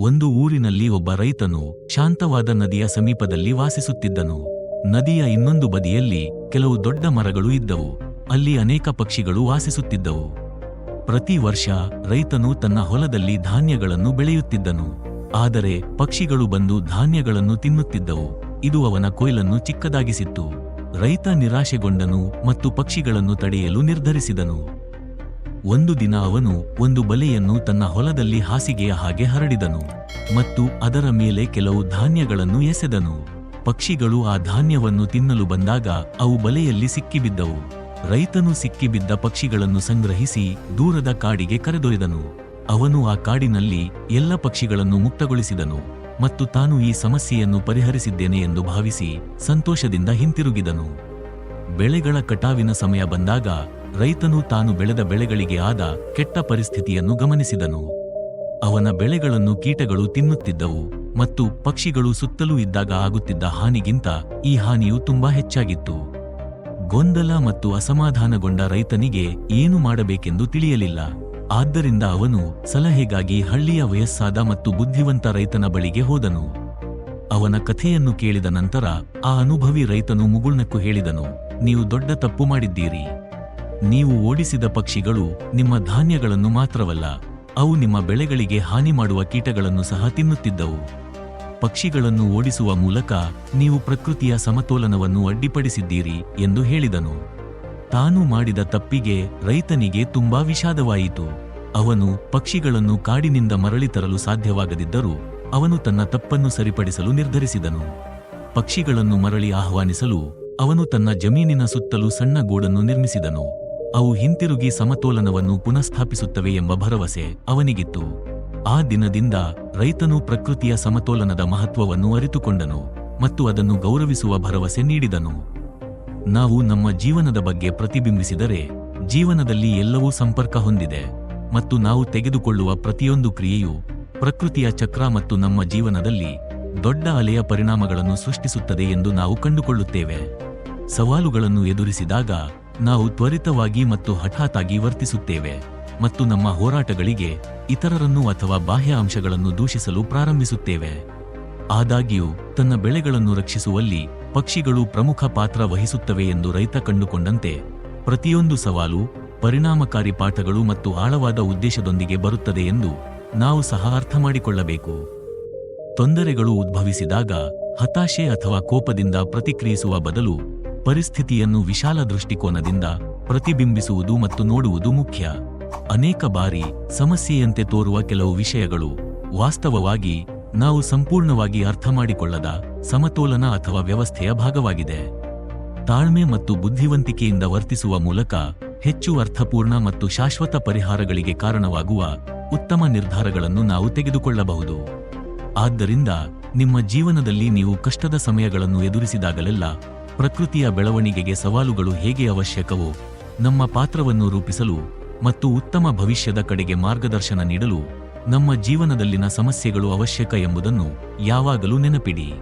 ಒಂದು ಊರಿನಲ್ಲಿ ಒಬ್ಬ ರೈತನು ಶಾಂತವಾದ ನದಿಯ ಸಮೀಪದಲ್ಲಿ ವಾಸಿಸುತ್ತಿದ್ದನು. ನದಿಯ ಇನ್ನೊಂದು ಬದಿಯಲ್ಲಿ ಕೆಲವು ದೊಡ್ಡ ಮರಗಳು ಇದ್ದವು. ಅಲ್ಲಿ ಅನೇಕ ಪಕ್ಷಿಗಳು ವಾಸಿಸುತ್ತಿದ್ದವು. ಪ್ರತಿ ವರ್ಷ ರೈತನು ತನ್ನ ಹೊಲದಲ್ಲಿ ಧಾನ್ಯಗಳನ್ನು ಬೆಳೆಯುತ್ತಿದ್ದನು. ಆದರೆ ಪಕ್ಷಿಗಳು ಬಂದು ಧಾನ್ಯಗಳನ್ನು ತಿನ್ನುತ್ತಿದ್ದವು. ಇದು ಅವನ ಕೊಯ್ಲನ್ನು ಚಿಕ್ಕದಾಗಿಸಿತ್ತು. ರೈತ ನಿರಾಶೆಗೊಂಡನು ಮತ್ತು ಪಕ್ಷಿಗಳನ್ನು ತಡೆಯಲು ನಿರ್ಧರಿಸಿದನು. ಒಂದು ದಿನ ಅವನು ಒಂದು ಬಲೆಯನ್ನು ತನ್ನ ಹೊಲದಲ್ಲಿ ಹಾಸಿಗೆಯ ಹಾಗೆ ಹರಡಿದನು ಮತ್ತು ಅದರ ಮೇಲೆ ಕೆಲವು ಧಾನ್ಯಗಳನ್ನು ಎಸೆದನು. ಪಕ್ಷಿಗಳು ಆ ಧಾನ್ಯವನ್ನು ತಿನ್ನಲು ಬಂದಾಗ ಅವು ಬಲೆಯಲ್ಲಿ ಸಿಕ್ಕಿಬಿದ್ದವು. ರೈತನು ಸಿಕ್ಕಿಬಿದ್ದ ಪಕ್ಷಿಗಳನ್ನು ಸಂಗ್ರಹಿಸಿ ದೂರದ ಕಾಡಿಗೆ ಕರೆದೊಯ್ದನು. ಅವನು ಆ ಕಾಡಿನಲ್ಲಿ ಎಲ್ಲ ಪಕ್ಷಿಗಳನ್ನು ಮುಕ್ತಗೊಳಿಸಿದನು ಮತ್ತು ತಾನು ಈ ಸಮಸ್ಯೆಯನ್ನು ಪರಿಹರಿಸಿದ್ದೇನೆ ಎಂದು ಭಾವಿಸಿ ಸಂತೋಷದಿಂದ ಹಿಂತಿರುಗಿದನು. ಬೆಳೆಗಳ ಕಟಾವಿನ ಸಮಯ ಬಂದಾಗ ರೈತನು ತಾನು ಬೆಳೆದ ಬೆಳೆಗಳಿಗೆ ಆದ ಕೆಟ್ಟ ಪರಿಸ್ಥಿತಿಯನ್ನು ಗಮನಿಸಿದನು. ಅವನ ಬೆಳೆಗಳನ್ನು ಕೀಟಗಳು ತಿನ್ನುತ್ತಿದ್ದವು ಮತ್ತು ಪಕ್ಷಿಗಳು ಸುತ್ತಲೂ ಇದ್ದಾಗ ಆಗುತ್ತಿದ್ದ ಹಾನಿಗಿಂತ ಈ ಹಾನಿಯು ತುಂಬಾ ಹೆಚ್ಚಾಗಿತ್ತು. ಗೊಂದಲ ಮತ್ತು ಅಸಮಾಧಾನಗೊಂಡ ರೈತನಿಗೆ ಏನು ಮಾಡಬೇಕೆಂದು ತಿಳಿಯಲಿಲ್ಲ. ಆದ್ದರಿಂದ ಅವನು ಸಲಹೆಗಾಗಿ ಹಳ್ಳಿಯ ವಯಸ್ಸಾದ ಮತ್ತು ಬುದ್ಧಿವಂತ ರೈತನ ಬಳಿಗೆ ಹೋದನು. ಅವನ ಕಥೆಯನ್ನು ಕೇಳಿದ ನಂತರ ಆ ಅನುಭವಿ ರೈತನು ಮುಗುಳ್ನಕ್ಕು ಹೇಳಿದನು, ನೀವು ದೊಡ್ಡ ತಪ್ಪು ಮಾಡಿದ್ದೀರಿ. ನೀವು ಓಡಿಸಿದ ಪಕ್ಷಿಗಳು ನಿಮ್ಮ ಧಾನ್ಯಗಳನ್ನು ಮಾತ್ರವಲ್ಲ, ಅವು ನಿಮ್ಮ ಬೆಳೆಗಳಿಗೆ ಹಾನಿ ಮಾಡುವ ಕೀಟಗಳನ್ನು ಸಹ ತಿನ್ನುತ್ತಿದ್ದವು. ಪಕ್ಷಿಗಳನ್ನು ಓಡಿಸುವ ಮೂಲಕ ನೀವು ಪ್ರಕೃತಿಯ ಸಮತೋಲನವನ್ನು ಅಡ್ಡಿಪಡಿಸಿದ್ದೀರಿ ಎಂದು ಹೇಳಿದನು. ತಾನು ಮಾಡಿದ ತಪ್ಪಿಗೆ ರೈತನಿಗೆ ತುಂಬಾ ವಿಷಾದವಾಯಿತು. ಅವನು ಪಕ್ಷಿಗಳನ್ನು ಕಾಡಿನಿಂದ ಮರಳಿ ತರಲು ಸಾಧ್ಯವಾಗದಿದ್ದರೂ ಅವನು ತನ್ನ ತಪ್ಪನ್ನು ಸರಿಪಡಿಸಲು ನಿರ್ಧರಿಸಿದನು. ಪಕ್ಷಿಗಳನ್ನು ಮರಳಿ ಆಹ್ವಾನಿಸಲು ಅವನು ತನ್ನ ಜಮೀನಿನ ಸುತ್ತಲೂ ಸಣ್ಣ ಗೂಡನ್ನು ನಿರ್ಮಿಸಿದನು. ಅವು ಹಿಂತಿರುಗಿ ಸಮತೋಲನವನ್ನು ಪುನಃಸ್ಥಾಪಿಸುತ್ತವೆ ಎಂಬ ಭರವಸೆ ಅವನಿಗಿತ್ತು. ಆ ದಿನದಿಂದ ರೈತನು ಪ್ರಕೃತಿಯ ಸಮತೋಲನದ ಮಹತ್ವವನ್ನು ಅರಿತುಕೊಂಡನು ಮತ್ತು ಅದನ್ನು ಗೌರವಿಸುವ ಭರವಸೆ ನೀಡಿದನು. ನಾವು ನಮ್ಮ ಜೀವನದ ಬಗ್ಗೆ ಪ್ರತಿಬಿಂಬಿಸಿದರೆ ಜೀವನದಲ್ಲಿ ಎಲ್ಲವೂ ಸಂಪರ್ಕ ಹೊಂದಿದೆ ಮತ್ತು ನಾವು ತೆಗೆದುಕೊಳ್ಳುವ ಪ್ರತಿಯೊಂದು ಕ್ರಿಯೆಯು ಪ್ರಕೃತಿಯ ಚಕ್ರ ಮತ್ತು ನಮ್ಮ ಜೀವನದಲ್ಲಿ ದೊಡ್ಡ ಅಲೆಯ ಪರಿಣಾಮಗಳನ್ನು ಸೃಷ್ಟಿಸುತ್ತದೆ ಎಂದು ನಾವು ಕಂಡುಕೊಳ್ಳುತ್ತೇವೆ. ಸವಾಲುಗಳನ್ನು ಎದುರಿಸಿದಾಗ ನಾವು ತ್ವರಿತವಾಗಿ ಮತ್ತು ಹಠಾತ್ತಾಗಿ ವರ್ತಿಸುತ್ತೇವೆ ಮತ್ತು ನಮ್ಮ ಹೋರಾಟಗಳಿಗೆ ಇತರರನ್ನು ಅಥವಾ ಬಾಹ್ಯ ಅಂಶಗಳನ್ನು ದೂಷಿಸಲು ಪ್ರಾರಂಭಿಸುತ್ತೇವೆ. ಆದಾಗ್ಯೂ, ತನ್ನ ಬೆಳೆಗಳನ್ನು ರಕ್ಷಿಸುವಲ್ಲಿ ಪಕ್ಷಿಗಳು ಪ್ರಮುಖ ಪಾತ್ರ ವಹಿಸುತ್ತವೆ ಎಂದು ರೈತ ಕಂಡುಕೊಂಡಂತೆ, ಪ್ರತಿಯೊಂದು ಸವಾಲು ಪರಿಣಾಮಕಾರಿ ಪಾಠಗಳು ಮತ್ತು ಆಳವಾದ ಉದ್ದೇಶದೊಂದಿಗೆ ಬರುತ್ತದೆ ಎಂದು ನಾವು ಸಹ ಅರ್ಥ ಮಾಡಿಕೊಳ್ಳಬೇಕು ತೊಂದರೆಗಳು ಉದ್ಭವಿಸಿದಾಗ ಹತಾಶೆ ಅಥವಾ ಕೋಪದಿಂದ ಪ್ರತಿಕ್ರಿಯಿಸುವ ಬದಲು ಪರಿಸ್ಥಿತಿಯನ್ನು ವಿಶಾಲ ದೃಷ್ಟಿಕೋನದಿಂದ ಪ್ರತಿಬಿಂಬಿಸುವುದು ಮತ್ತು ನೋಡುವುದು ಮುಖ್ಯ. ಅನೇಕ ಬಾರಿ ಸಮಸ್ಯೆಯಂತೆ ತೋರುವ ಕೆಲವು ವಿಷಯಗಳು ವಾಸ್ತವವಾಗಿ ನಾವು ಸಂಪೂರ್ಣವಾಗಿ ಅರ್ಥಮಾಡಿಕೊಳ್ಳದ ಸಮತೋಲನ ಅಥವಾ ವ್ಯವಸ್ಥೆಯ ಭಾಗವಾಗಿದೆ. ತಾಳ್ಮೆ ಮತ್ತು ಬುದ್ಧಿವಂತಿಕೆಯಿಂದ ವರ್ತಿಸುವ ಮೂಲಕ ಹೆಚ್ಚು ಅರ್ಥಪೂರ್ಣ ಮತ್ತು ಶಾಶ್ವತ ಪರಿಹಾರಗಳಿಗೆ ಕಾರಣವಾಗುವ ಉತ್ತಮ ನಿರ್ಧಾರಗಳನ್ನು ನಾವು ತೆಗೆದುಕೊಳ್ಳಬಹುದು. ಆದ್ದರಿಂದ ನಿಮ್ಮ ಜೀವನದಲ್ಲಿ ನೀವು ಕಷ್ಟದ ಸಮಯಗಳನ್ನು ಎದುರಿಸಿದಾಗಲೆಲ್ಲ ಪ್ರಕೃತಿಯ ಬೆಳವಣಿಗೆಗೆ ಸವಾಲುಗಳು ಹೇಗೆ ಅವಶ್ಯಕವೋ, ನಮ್ಮ ಪಾತ್ರವನ್ನು ರೂಪಿಸಲು ಮತ್ತು ಉತ್ತಮ ಭವಿಷ್ಯದ ಕಡೆಗೆ ಮಾರ್ಗದರ್ಶನ ನೀಡಲು ನಮ್ಮ ಜೀವನದಲ್ಲಿನ ಸಮಸ್ಯೆಗಳು ಅವಶ್ಯಕ ಎಂಬುದನ್ನು ಯಾವಾಗಲೂ ನೆನಪಿಡಿ.